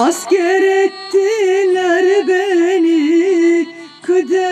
Asker ettiler beni kıdemli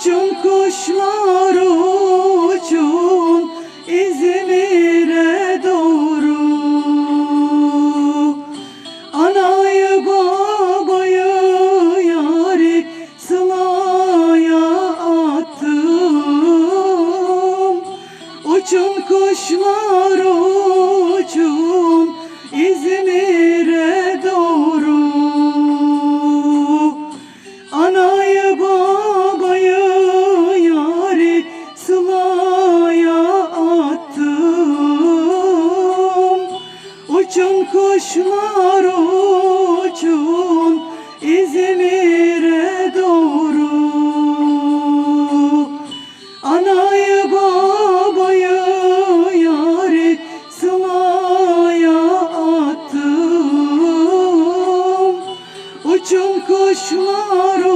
Uçun kuşlar uçun kuşlar uçun İzmir'e doğru. Anayı babayı yari sılaya attım. Uçun kuşlar